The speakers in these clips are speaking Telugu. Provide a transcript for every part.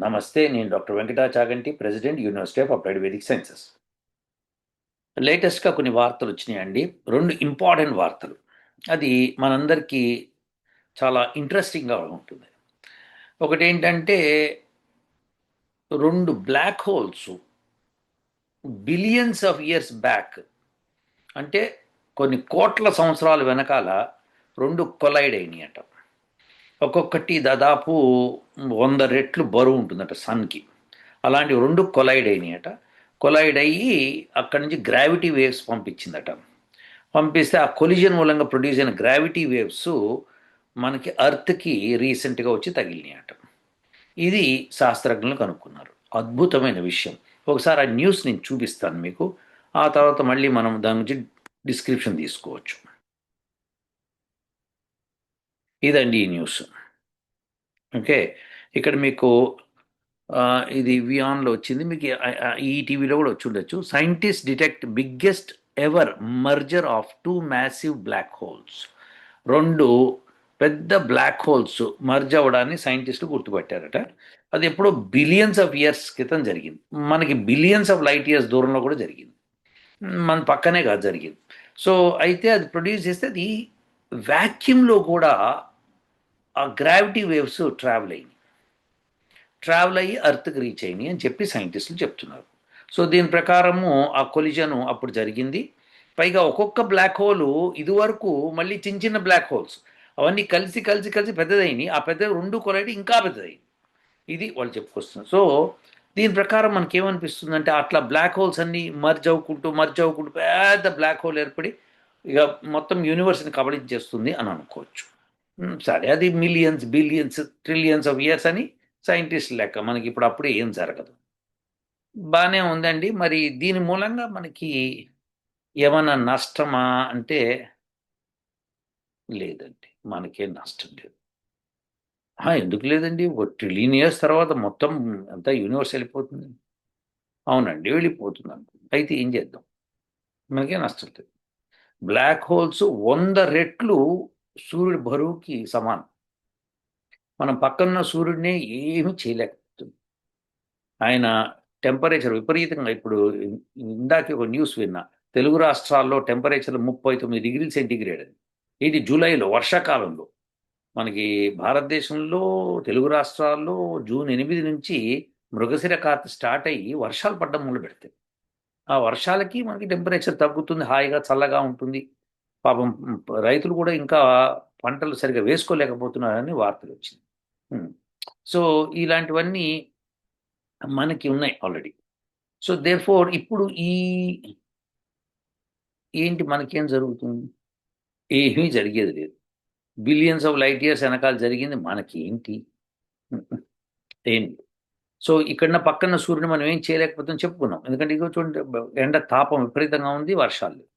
నమస్తే నేను doctor Venkata Chaganti president university of applied Vedic sciences. లేటెస్ట్గా కొన్ని వార్తలు వచ్చినాయండి. రెండు ఇంపార్టెంట్ వార్తలు. అది మనందరికీ చాలా ఇంట్రెస్టింగ్గా ఉంటుంది. ఒకటి ఏంటంటే రెండు black holes billions of years back అంటే కొన్ని కోట్ల సంవత్సరాల వెనకాల రెండు కొలైడ్ అయినాయి అయినాయట. ఒక్కొక్కటి దాదాపు వంద రెట్లు బరువు ఉంటుందట సన్కి. అలాంటి రెండు కొలైడ్ అయినాయట. కొలైడ్ అయ్యి అక్కడి నుంచి గ్రావిటీ వేవ్స్ పంపించిందట. పంపిస్తే ఆ కొలిజన్ మూలంగా ప్రొడ్యూస్ అయిన గ్రావిటీ వేవ్స్ మనకి అర్త్కి రీసెంట్గా వచ్చి తగిలినాయట. ఇది శాస్త్రజ్ఞులు కనుక్కున్నారు. అద్భుతమైన విషయం. ఒకసారి ఆ న్యూస్ నేను చూపిస్తాను మీకు. ఆ తర్వాత మళ్ళీ మనం దాని నుంచి డిస్క్రిప్షన్ తీసుకోవచ్చు. ఇదండి ఈ న్యూస్. ఓకే ఇక్కడ మీకు ఇది వియాన్లో వచ్చింది. మీకు ఈ టీవీలో కూడా వచ్చి ఉండొచ్చు. Scientist detect biggest ever merger of two massive black holes. రెండు పెద్ద బ్లాక్ హోల్స్ మర్జ్ అవ్వడాన్ని సైంటిస్టులు గుర్తుపట్టారట. అది ఎప్పుడో బిలియన్స్ ఆఫ్ ఇయర్స్ క్రితం జరిగింది. మనకి బిలియన్స్ ఆఫ్ లైట్ ఇయర్స్ దూరంలో కూడా జరిగింది. మన పక్కనే కాదు జరిగింది. సో అయితే అది ప్రొడ్యూస్ చేస్తే అది వ్యాక్యూమ్లో కూడా ఆ గ్రావిటీ వేవ్స్ ట్రావెల్ అయినాయి ట్రావెల్ అయ్యి అర్త్కి రీచ్ అయినాయి అని చెప్పి సైంటిస్టులు చెప్తున్నారు. సో దీని ప్రకారము ఆ కొలిజను అప్పుడు జరిగింది. పైగా ఒక్కొక్క బ్లాక్ హోల్ ఇదివరకు మళ్ళీ చిన్న చిన్న బ్లాక్ హోల్స్. అవన్నీ కలిసి కలిసి కలిసి పెద్దదైనవి ఆ పెద్ద రెండు కొలైడ్ ఇంకా పెద్దదైంది ఇది వాళ్ళు చెప్పుకొస్తున్నారు. సో దీని ప్రకారం మనకి ఏమనిపిస్తుంది అంటే అట్లా బ్లాక్ హోల్స్ అన్నీ మర్జ్ అవ్వుకుంటూ మర్జ్ అవ్వుకుంటూ పెద్ద బ్లాక్ హోల్ ఏర్పడి ఇక మొత్తం యూనివర్స్ని కబళించేస్తుంది అని అనుకోవచ్చు. సరే అది millions billions trillions of years అని సైంటిస్ట్ లెక్క. మనకి ఇప్పుడు అప్పుడే ఏం జరగదు. బాగానే ఉందండి. మరి దీని మూలంగా మనకి ఏమైనా నష్టమా అంటే లేదండి. మనకే నష్టం లేదు. ఎందుకు లేదండి? ఓ ట్రిలియన్ ఇయర్స్ తర్వాత మొత్తం అంతా యూనివర్స్ వెళ్ళిపోతుంది. అవునండి వెళ్ళిపోతుంది అనుకుంది అయితే ఏం చేద్దాం? మనకే నష్టం లేదు. బ్లాక్ హోల్స్ వంద రెట్లు సూర్యుడి బరువుకి సమానం. మనం పక్కన సూర్యుడిని ఏమీ చేయలేకపోతుంది ఆయన టెంపరేచర్ విపరీతంగా ఇప్పుడు ఇందాక ఒక న్యూస్ విన్నా తెలుగు రాష్ట్రాల్లో టెంపరేచర్ ముప్పై తొమ్మిది డిగ్రీ సెంటిగ్రేడ్ అని. ఇది జూలైలో వర్షాకాలంలో. మనకి భారతదేశంలో తెలుగు రాష్ట్రాల్లో జూన్ ఎనిమిది నుంచి మృగశిర కార్త స్టార్ట్ అయ్యి వర్షాలు పడ్డం మొదలు పెడతాయి ఆ వర్షాలకి మనకి టెంపరేచర్ తగ్గుతుంది హాయిగా చల్లగా ఉంటుంది. పాపం రైతులు కూడా ఇంకా పంటలు సరిగా వేసుకోలేకపోతున్నారని వార్తలు వచ్చింది సో ఇలాంటివన్నీ మనకి ఉన్నాయి ఆల్రెడీ సో దే ఫోర్ ఇప్పుడు ఈ ఏంటి మనకేం జరుగుతుంది? ఏమీ జరిగేది లేదు. బిలియన్స్ ఆఫ్ లైట్ ఇయర్స్ వెనకాల జరిగింది మనకి ఏంటి ఏం సో ఇక్కడ పక్కన సూర్యుని మనం ఏం చేయలేకపోతుందని చెప్పుకున్నాం. ఎందుకంటే ఇగో చూడండి ఎండ తాపం విపరీతంగా ఉంది వర్షాలు లేవు.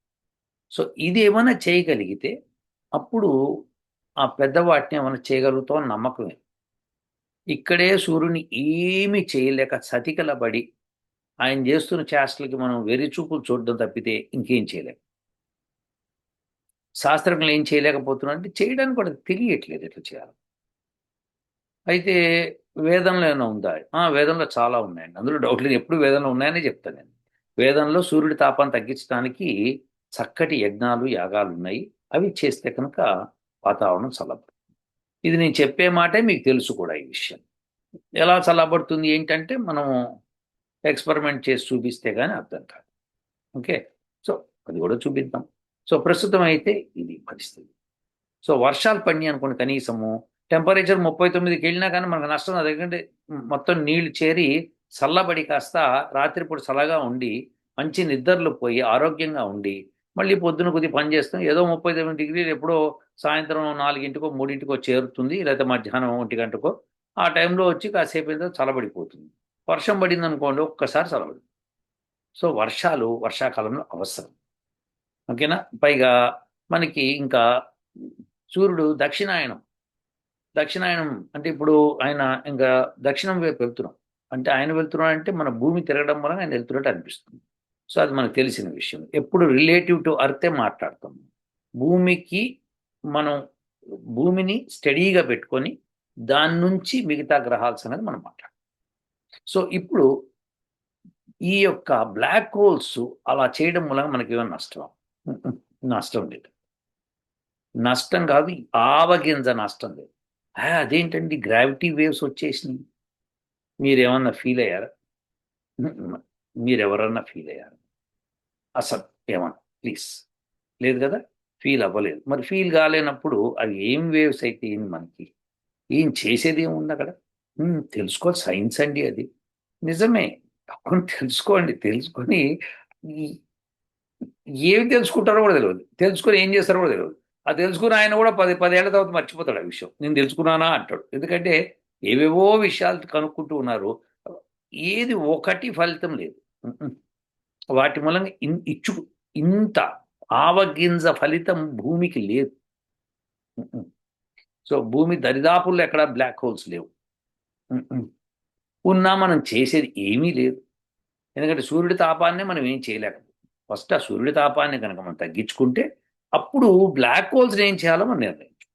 సో ఇది ఏమైనా చేయగలిగితే అప్పుడు ఆ పెద్దవాటిని ఏమైనా చేయగలుగుతాం నమ్మకమే ఇక్కడే సూర్యుని ఏమి చేయలేక సతికలబడి ఆయన చేస్తున్న చేష్టలకి మనం వెరిచూపులు చూడడం తప్పితే ఇంకేం చేయలేం. శాస్త్రజ్ఞులు ఏం చేయలేకపోతున్నారు అంటే చేయడానికి కూడా తెలియట్లేదు ఎట్లా చేయాలి. అయితే వేదంలో ఏమైనా ఉందా? ఆ, వేదంలో చాలా ఉన్నాయండి. అందులో డౌట్ లేదు. ఎప్పుడు వేదంలో ఉన్నాయని చెప్తాను నేను. వేదంలో సూర్యుడి తాపాన్ని తగ్గించడానికి చక్కటి యజ్ఞాలు యాగాలు ఉన్నాయి అవి చేస్తే కనుక వాతావరణం చల్లబడుతుంది. ఇది నేను చెప్పే మాటే మీకు తెలుసు కూడా ఈ విషయం. ఎలా చల్లబడుతుంది? ఏంటంటే మనము ఎక్స్పెరిమెంట్ చేసి చూపిస్తే కానీ అర్థం కాదు. ఓకే? సో అది కూడా చూపిద్దాం. సో ప్రస్తుతం అయితే ఇది పరిస్థితి. సో వర్షాలు పడినాయి అనుకోండి కనీసము. టెంపరేచర్ ముప్పై తొమ్మిదికి వెళ్ళినా కానీ మనకు నష్టం అది ఎందుకంటే మొత్తం నీళ్ళు చేరి చల్లబడి కాస్త రాత్రిపూట చల్లగా ఉండి మంచి నిద్రలు పోయి ఆరోగ్యంగా ఉండి మళ్ళీ పొద్దున కొద్ది పని చేస్తాం. ఏదో ముప్పై తొమ్మిది డిగ్రీలు ఎప్పుడో సాయంత్రం నాలుగింటికో మూడింటికో చేరుతుంది లేకపోతే మధ్యాహ్నం ఒంటి గంటకో. ఆ టైంలో వచ్చి కాసేపు ఏదో చలబడిపోతుంది వర్షం పడింది అనుకోండి ఒక్కసారి చలబడి సో వర్షాలు వర్షాకాలంలో అవసరం. ఓకేనా? పైగా మనకి ఇంకా సూర్యుడు దక్షిణాయనం. దక్షిణాయనం అంటే ఇప్పుడు ఆయన ఇంకా దక్షిణం వైపు వెళ్తున్నాం. అంటే ఆయన వెళ్తున్నాడు అంటే మన భూమి తిరగడం వలన ఆయన వెళ్తున్నట్టు అనిపిస్తుంది. సో అది మనకు తెలిసిన విషయం. ఎప్పుడు రిలేటివ్ టు అర్తే మాట్లాడతాం. భూమికి మనం భూమిని స్టడీగా పెట్టుకొని దాని నుంచి మిగతా గ్రహాల్స్ అనేది మనం మాట్లాడతాం. సో ఇప్పుడు ఈ యొక్క బ్లాక్ హోల్స్ అలా చేయడం మూలంగా మనకి ఏమైనా నష్టం? నష్టం లేదు. నష్టం కాదు ఆవగింజ నష్టం లేదు. అదేంటండి? గ్రావిటీ వేవ్స్ వచ్చేసినాయి. మీరేమన్నా ఫీల్ అయ్యారా? మీరెవరన్నా ఫీల్ అయ్యారు? అసలు ఏమన్నా? ప్లీజ్ లేదు కదా? ఫీల్ అవ్వలేదు. మరి ఫీల్ కాలేనప్పుడు అవి ఏం వేవ్స్ అయితే ఏంది మనకి? ఏం చేసేది ఏముంది అక్కడ? తెలుసుకోవాలి. సైన్స్ అండి అది. నిజమే. తప్పకుండా తెలుసుకోండి. తెలుసుకొని ఏమి తెలుసుకుంటారో కూడా తెలియదు తెలుసుకొని ఏం చేస్తారో కూడా తెలియదు ఆ తెలుసుకుని ఆయన కూడా పది పదేళ్ళ తర్వాత మర్చిపోతాడు ఆ విషయం. నేను తెలుసుకున్నానా అంటాడు. ఎందుకంటే ఏవేవో విషయాలు కనుక్కుంటూ ఉన్నారు. ఏది ఒకటి ఫలితం లేదు. వాటి మూలంగా ఇన్ ఇచ్చు ఇంత ఆవగింజ ఫలితం భూమికి లేదు. సో భూమి దరిదాపుల్లో ఎక్కడ బ్లాక్ హోల్స్ లేవు. ఉన్నా మనం చేసేది ఏమీ లేదు. ఎందుకంటే సూర్యుడి తాపాన్నే మనం ఏం చేయలేకపోతే ఫస్ట్ ఆ సూర్యుడి తాపాన్ని కనుక మనం తగ్గించుకుంటే అప్పుడు బ్లాక్ హోల్స్ ఏం చేయాలో మనం నిర్ణయించు.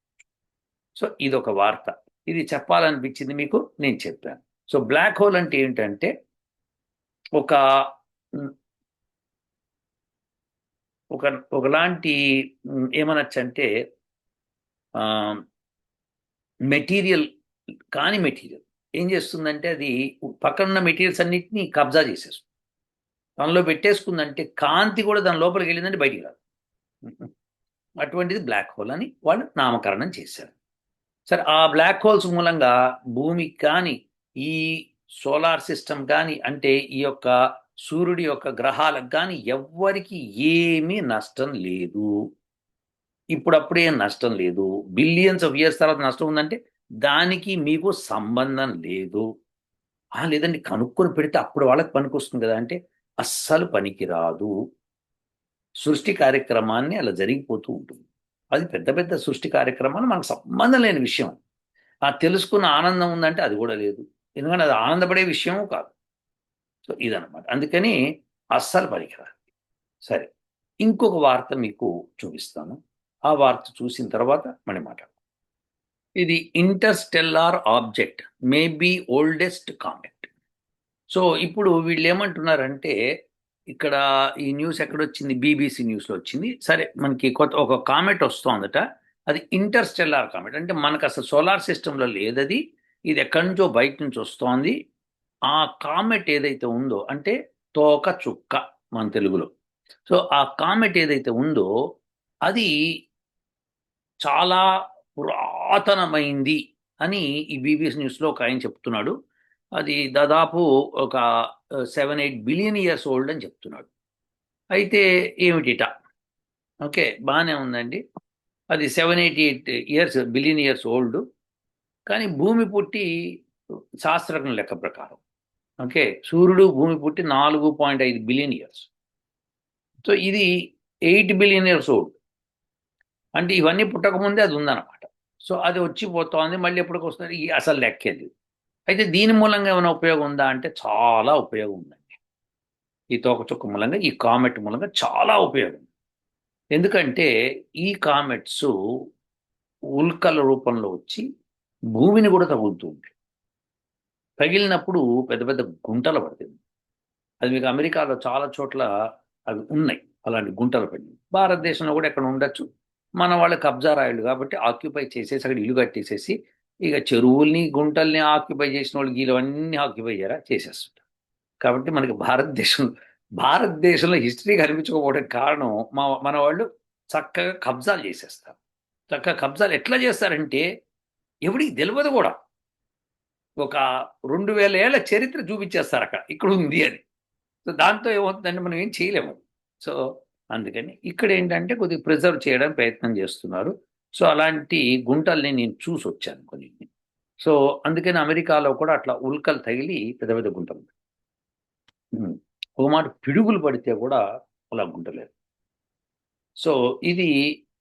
సో ఇది ఒక వార్త. ఇది చెప్పాలనిపించింది మీకు నేను చెప్పాను. సో బ్లాక్ హోల్ అంటే ఏంటంటే ఒక ఒక ఒకలాంటి ఏమనొచ్చంటే మెటీరియల్ కాని మెటీరియల్. ఏం చేస్తుందంటే అది పక్కన ఉన్న మెటీరియల్స్ అన్నిటినీ కబ్జా చేసేస్తుంది. దానిలో పెట్టేసుకుందంటే కాంతి కూడా దాని లోపలికి వెళ్ళిందంటే బయటికి రాదు. అటువంటిది బ్లాక్ హోల్ అని వాళ్ళు నామకరణం చేశారు. సరే ఆ బ్లాక్ హోల్స్ మూలంగా భూమికి కానీ ఈ సోలార్ సిస్టమ్ కానీ అంటే ఈ యొక్క సూర్యుడి యొక్క గ్రహాలకు కానీ ఎవ్వరికి ఏమీ నష్టం లేదు. ఇప్పుడప్పుడే నష్టం లేదు. బిలియన్స్ ఆఫ్ ఇయర్స్ తర్వాత నష్టం ఉందంటే దానికి మీకు సంబంధం లేదు. ఆ లేదండి కనుక్కొని పెడితే అప్పుడు వాళ్ళకి పనికొస్తుంది కదా అంటే అస్సలు పనికిరాదు సృష్టి కార్యక్రమాన్ని అలా జరిగిపోతూ ఉంటుంది. అది పెద్ద పెద్ద సృష్టి కార్యక్రమాలు మనకు సంబంధం లేని విషయం. ఆ తెలుసుకున్న ఆనందం ఉందంటే అది కూడా లేదు. ఎందుకంటే అది ఆనందపడే విషయము కాదు. సో ఇదనమాట అందుకని అస్సలు పనికిరాదు సరే ఇంకొక వార్త మీకు చూపిస్తాను. ఆ వార్త చూసిన తర్వాత మళ్ళీ మాట్లాడదాం ఇది interstellar object may be oldest comet. So ఇప్పుడు వీళ్ళు ఏమంటున్నారంటే ఇక్కడ ఈ న్యూస్ ఎక్కడొచ్చింది? బీబీసీ న్యూస్లో వచ్చింది. సరే మనకి కొత్త ఒక కామెట్ వస్తోందట. అది ఇంటర్స్టెల్లార్ కామెట్. అంటే మనకు అసలు సోలార్ సిస్టంలో లేదది. ఇది ఎక్కడి నుంచో బయట నుంచి వస్తోంది ఆ కామెట్ ఏదైతే ఉందో అంటే తోక చుక్క మన తెలుగులో. సో ఆ కామెట్ ఏదైతే ఉందో అది చాలా పురాతనమైంది అని ఈ బీబీసీ న్యూస్లో ఒక ఆయన చెప్తున్నాడు. అది దాదాపు ఒక seven eight billion years old అని చెప్తున్నాడు. అయితే ఏమిటిట? ఓకే బాగానే ఉందండి. అది seven eighty eight years billion years old. కానీ భూమి పుట్టి శాస్త్రజ్ఞ లెక్క ప్రకారం. ఓకే? సూర్యుడు భూమి పుట్టి నాలుగు పాయింట్ ఐదు బిలియన్ ఇయర్స్. సో ఇది ఎయిట్ బిలియన్ ఇయర్స్ ఓల్డ్. అంటే ఇవన్నీ పుట్టకముందే అది ఉందన్నమాట. సో అది వచ్చి పోతోంది మళ్ళీ ఎప్పటికి వస్తుంది? ఈ అసలు లెక్కేది అయితే దీని మూలంగా ఏమైనా ఉపయోగం ఉందా అంటే చాలా ఉపయోగం ఉందండి. ఈ తోకచుక్క మూలంగా ఈ కామెట్ మూలంగా చాలా ఉపయోగం ఎందుకంటే ఈ కామెట్స్ ఉల్కల రూపంలో వచ్చి భూమిని కూడా తగులుతూ ఉంటుంది తగిలినప్పుడు పెద్ద పెద్ద గుంటలు పడుతుంది అది మీకు అమెరికాలో చాలా చోట్ల అవి ఉన్నాయి అలాంటి గుంటలు పడింది భారతదేశంలో కూడా ఎక్కడ ఉండొచ్చు. మన వాళ్ళు కబ్జా రాయలు కాబట్టి ఆక్యుపై చేసేసి అక్కడ ఇల్లు కట్టేసేసి ఇక చెరువుల్ని గుంటల్ని ఆక్యుపై చేసిన వాళ్ళు గీలవన్నీ ఆక్యుపై చేయరా? చేసేస్తుంటారు. కాబట్టి మనకి భారతదేశం భారతదేశంలో హిస్టరీ కనిపించకపోవడం కారణం మా మన వాళ్ళు చక్కగా కబ్జాలు చేసేస్తారు. చక్కగా కబ్జాలు ఎట్లా చేస్తారంటే ఎవడికి తెలియదు కూడా. ఒక రెండు వేల ఏళ్ళ చరిత్ర చూపించేస్తారు అక్కడ. ఇక్కడ ఉంది అని. సో దాంతో ఏమవుతుందంటే మనం ఏం చేయలేము. సో అందుకని ఇక్కడ ఏంటంటే కొద్దిగా ప్రిజర్వ్ చేయడానికి ప్రయత్నం చేస్తున్నారు. సో అలాంటి గుంటల్ని నేను చూసి వచ్చాను కొన్ని సో అందుకని అమెరికాలో కూడా అట్లా ఉల్కలు తగిలి పెద్ద పెద్ద గుంటలు ఒక మాట పిడుగులు పడితే కూడా అలా గుంటలేదు సో ఇది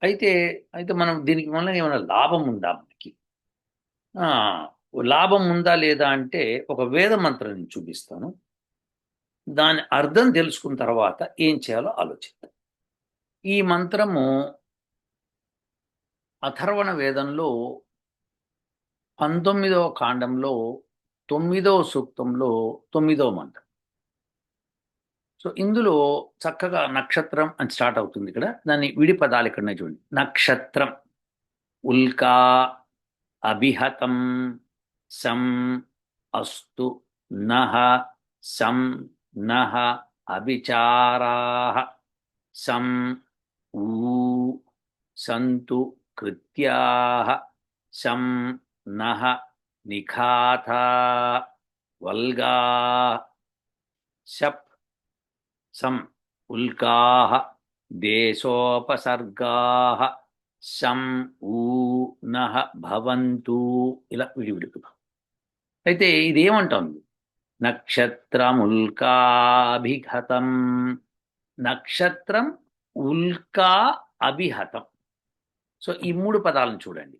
అయితే అయితే మనం దీనికి వల్ల ఏమైనా లాభం ఉందా? లాభం ఉందా లేదా అంటే ఒక వేద మంత్రం నేను చూపిస్తాను. దాని అర్థం తెలుసుకున్న తర్వాత ఏం చేయాలో ఆలోచిద్దాం. ఈ మంత్రము అథర్వణ వేదంలో పంతొమ్మిదవ కాండంలో తొమ్మిదవ సూక్తంలో తొమ్మిదవ మంత్రం. సో ఇందులో చక్కగా నక్షత్రం అని స్టార్ట్ అవుతుంది ఇక్కడ. దాన్ని విడి పదాలు ఇక్కడ చూడండి. నక్షత్రం. ఉల్కా అభిహతం సం అస్తు నహ సం నహ అభిచారా సం ఊ సంతు కృత్యా శం నహ నిఖాథా వల్గా శప్ సం ఉల్కా దేశోపసర్గా సం ఊ నహ భవంతు ఇలా విడివిడుపుతాం అయితే ఇదేమంటుంది? నక్షత్రముల్కాభిఘతం. నక్షత్రం ఉల్కా అభిహతం సో ఈ మూడు పదాలను చూడండి.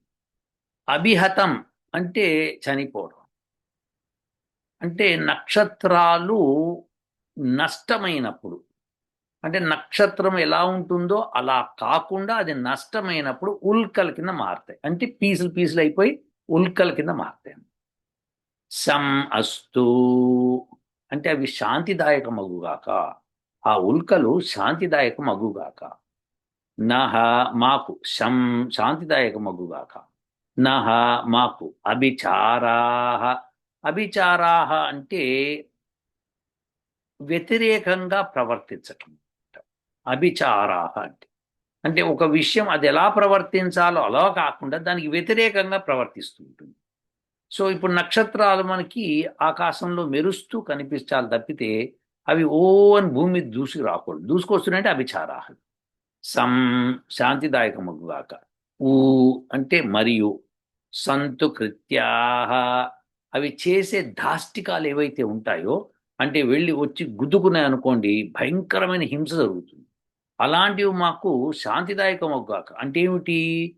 అభిహతం అంటే చనిపోవడం. అంటే నక్షత్రాలు నష్టమైనప్పుడు. అంటే నక్షత్రం ఎలా ఉంటుందో అలా కాకుండా అది నష్టమైనప్పుడు ఉల్కల కింద మారుతాయి. అంటే పీసులు పీసులు అయిపోయి ఉల్కల కింద మారుతాయి సం అస్తు అంటే అవి శాంతిదాయక మగుగాక ఆ ఉల్కలు శాంతిదాయక మగుగాక నహ మాకు శం శాంతిదాయక మగుగాక నహ మాకు అభిచారాహ అభిచారాహ అంటే వ్యతిరేకంగా ప్రవర్తించటం. అభిచారాహ అంటే అంటే ఒక విషయం అది ఎలా ప్రవర్తించాలో అలా కాకుండా దానికి వ్యతిరేకంగా ప్రవర్తిస్తూ ఉంటుంది సో ఇప్పుడు నక్షత్రాలు మనకి ఆకాశంలో మెరుస్తూ కనిపించాలి తప్పితే అవి ఓ అని భూమి దూసి రాకూడదు. దూసుకొస్తున్నాయంటే అభిచారాహ. సం శాంతిదాయకమగుగాక. ఊ అంటే మరియు. సంతు కృత్యాహ అవి చేసే దాష్టికాలు ఏవైతే ఉంటాయో అంటే వెళ్ళి వచ్చి గుద్దుకున్నాయి అనుకోండి భయంకరమైన హింస జరుగుతుంది. అలాంటివి మాకు శాంతిదాయకమగుగాక అంటే ఏమిటి?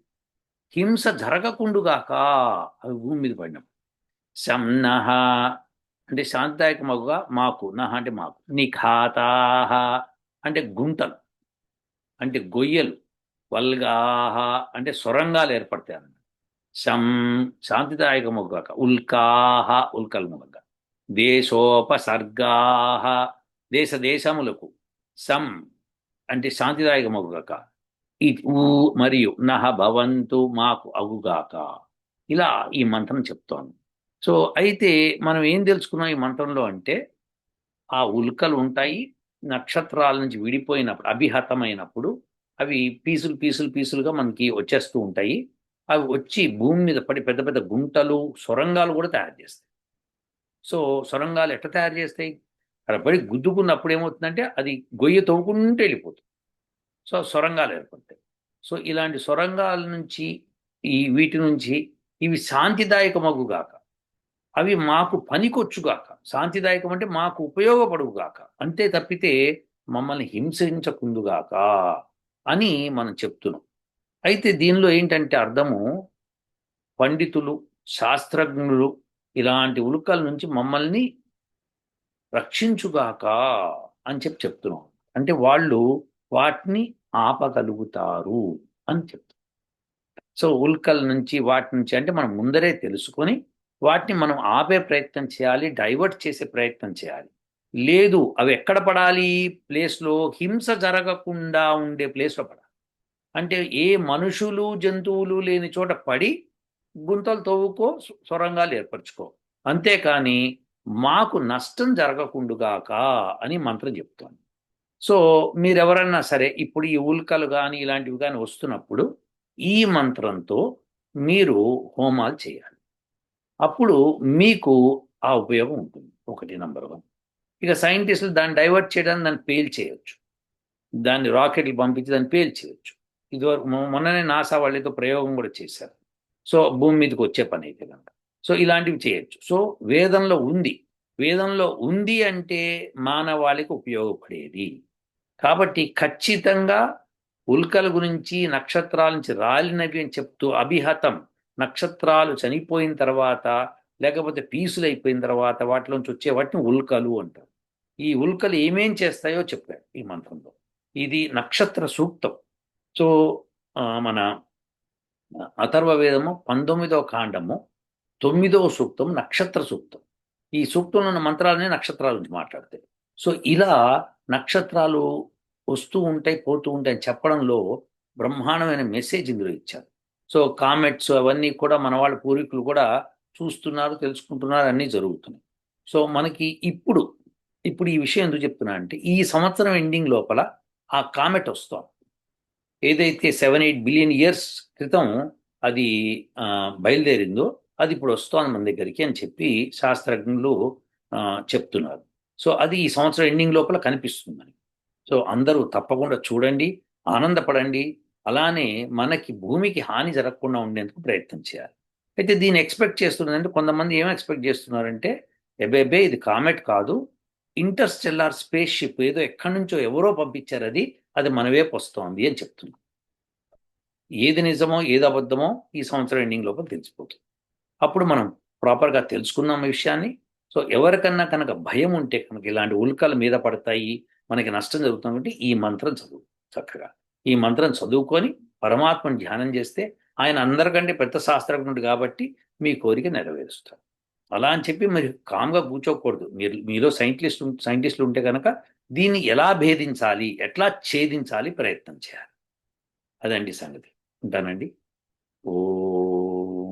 హింస జరగకుండుగాక అవి భూమి మీద పడినాం సంనహ అంటే శాంతిదాయకమగుగా మాకు. నహ అంటే మాకు. నిఖాతాహ అంటే గుంటలు. అంటే గొయ్యలు. వల్గాహ అంటే సొరంగాలు ఏర్పడతాయి. అన్నమాట సం శాంతిదాయకమగుగాక ఉల్కాహ ఉల్కల్ముగ దేశోపసర్గాహ దేశ దేశములకు. సం అంటే శాంతిదాయకమగుగాక. ఊ మరియు నహ భవంతు మాకు అగుగాక. ఇలా ఈ మంత్రం చెప్తోంది. సో అయితే మనం ఏం తెలుసుకున్నాం ఈ మంత్రంలో అంటే ఆ ఉల్కలు ఉంటాయి నక్షత్రాల నుంచి విడిపోయినప్పుడు అభిహతమైనప్పుడు అవి పీసులు పీసులు పీసులుగా మనకి వచ్చేస్తూ ఉంటాయి. అవి వచ్చి భూమి మీద పడి పెద్ద పెద్ద గుంటలు సొరంగాలు కూడా తయారు చేస్తాయి. సో సొరంగాలు ఎట్లా తయారు చేస్తాయి? అక్కడ పడి గుద్దుకున్నప్పుడు ఏమవుతుందంటే అది గొయ్యి తవ్వుకుంటూ వెళ్ళిపోతుంది. సో సొరంగాలు ఏర్పడతాయి. సో ఇలాంటి సొరంగాల నుంచి ఈ వీటి నుంచి ఇవి శాంతిదాయకమగుగాక అవి మాకు పనికొచ్చుగాక శాంతిదాయకం అంటే మాకు ఉపయోగపడుగాక అంతే తప్పితే మమ్మల్ని హింసించకుందుగాక అని మనం చెప్తున్నాం. అయితే దీనిలో ఏంటంటే అర్థము? పండితులు శాస్త్రజ్ఞులు ఇలాంటి ఉలుకల నుంచి మమ్మల్ని రక్షించుగాక అని చెప్పి చెప్తున్నాం. అంటే వాళ్ళు వాటిని ఆపగలుగుతారు అని చెప్తారు సో ఉల్కల నుంచి వాటి నుంచి అంటే మనం ముందరే తెలుసుకొని వాటిని మనం ఆపే ప్రయత్నం చేయాలి డైవర్ట్ చేసే ప్రయత్నం చేయాలి. లేదు అవి ఎక్కడ పడాలి? ప్లేస్లో హింస జరగకుండా ఉండే ప్లేస్లో పడాలి. అంటే ఏ మనుషులు జంతువులు లేని చోట పడి గుంతలు తవ్వుకో సొరంగాలు ఏర్పరచుకో. అంతేకాని మాకు నష్టం జరగకుండుగాక అని మంత్రం చెప్తోంది. సో మీరెవరన్నా సరే ఇప్పుడు ఈ ఉల్కలు కానీ ఇలాంటివి కానీ వస్తున్నప్పుడు ఈ మంత్రంతో మీరు హోమాలు చేయాలి. అప్పుడు మీకు ఆ ఉపయోగం ఉంటుంది. ఒకటి నంబర్ వన్. ఇక సైంటిస్టులు దాన్ని డైవర్ట్ చేయడానికి దాన్ని పేల్ చేయొచ్చు. దాన్ని రాకెట్లు పంపించి దాన్ని పేల్ చేయొచ్చు. ఇదివరకు మొన్ననే నాసా వాళ్ళతో ప్రయోగం కూడా చేశారు. సో భూమి మీదకి వచ్చే పని అయితే కనుక సో ఇలాంటివి చేయొచ్చు. సో వేదంలో ఉంది. వేదంలో ఉంది అంటే మానవాళికి ఉపయోగపడేది. కాబట్టి ఖచ్చితంగా ఉల్కల గురించి నక్షత్రాల నుంచి రాలినవి అని చెప్తూ అభిహతం. నక్షత్రాలు చనిపోయిన తర్వాత లేకపోతే పీసులు అయిపోయిన తర్వాత వాటిలోంచి వచ్చే వాటిని ఉల్కలు అంటారు. ఈ ఉల్కలు ఏమేం చేస్తాయో చెప్పారు ఈ మంత్రంలో. ఇది నక్షత్ర సూక్తం. సో మన అథర్వ వేదము పంతొమ్మిదవ కాండము తొమ్మిదవ సూక్తం నక్షత్ర సూక్తం. ఈ సూక్తంలో ఉన్న మంత్రాలనే నక్షత్రాల గురించి మాట్లాడతాయి. సో ఇలా నక్షత్రాలు వస్తూ ఉంటాయి పోతూ ఉంటాయి అని చెప్పడంలో బ్రహ్మాండమైన మెసేజ్ ఇందులో ఇచ్చారు. సో కామెంట్స్ అవన్నీ కూడా మన వాళ్ళ పూర్వీకులు కూడా చూస్తున్నారు తెలుసుకుంటున్నారు అన్నీ జరుగుతున్నాయి. సో మనకి ఇప్పుడు ఇప్పుడు ఈ విషయం ఎందుకు చెప్తున్నా అంటే ఈ సంవత్సరం ఎండింగ్ లోపల ఆ కామెట్ వస్తాం ఏదైతే సెవెన్ ఎయిట్ బిలియన్ ఇయర్స్ క్రితం అది బయలుదేరిందో అది ఇప్పుడు వస్తోంది మన దగ్గరికి అని చెప్పి శాస్త్రజ్ఞులు చెప్తున్నారు. సో అది ఈ సంవత్సరం ఎండింగ్ లోపల కనిపిస్తుంది మనకి. సో అందరూ తప్పకుండా చూడండి ఆనందపడండి అలానే మనకి భూమికి హాని జరగకుండా ఉండేందుకు ప్రయత్నం చేయాలి. అయితే దీన్ని ఎక్స్పెక్ట్ చేస్తున్నదంటే కొంతమంది ఏం ఎక్స్పెక్ట్ చేస్తున్నారంటే ఎబేబే ఇది కామెట్ కాదు. ఇంటర్స్టెల్లార్ స్పేస్ షిప్ ఏదో ఎక్కడి నుంచో ఎవరో పంపించారు అది అది మన వైపు వస్తోంది అని చెప్తున్నారు. ఏది నిజమో ఏది అబద్ధమో ఈ సంవత్సరం ఎండింగ్ లోపల తెలిసిపోతుంది. అప్పుడు మనం ప్రాపర్గా తెలుసుకున్నాం ఈ విషయాన్ని. సో ఎవరికన్నా కనుక భయం ఉంటే కనుక ఇలాంటి ఉల్కలు మీద పడతాయి మనకి నష్టం జరుగుతుందంటే ఈ మంత్రం చదువు చక్కగా. ఈ మంత్రం చదువుకొని పరమాత్మను ధ్యానం చేస్తే ఆయన అందరికంటే పెద్ద శాస్త్రజ్ఞుడు కాబట్టి మీ కోరిక నెరవేరుస్తాడు. అలా అని చెప్పి మరి కామ్గా కూర్చోకూడదు. మీరు మీలో సైంటిస్ట్ సైంటిస్టులు ఉంటే కనుక దీన్ని ఎలా భేదించాలి ఎట్లా ఛేదించాలి ప్రయత్నం చేయాలి. అదండి సంగతి. ఉంటానండి. ఓ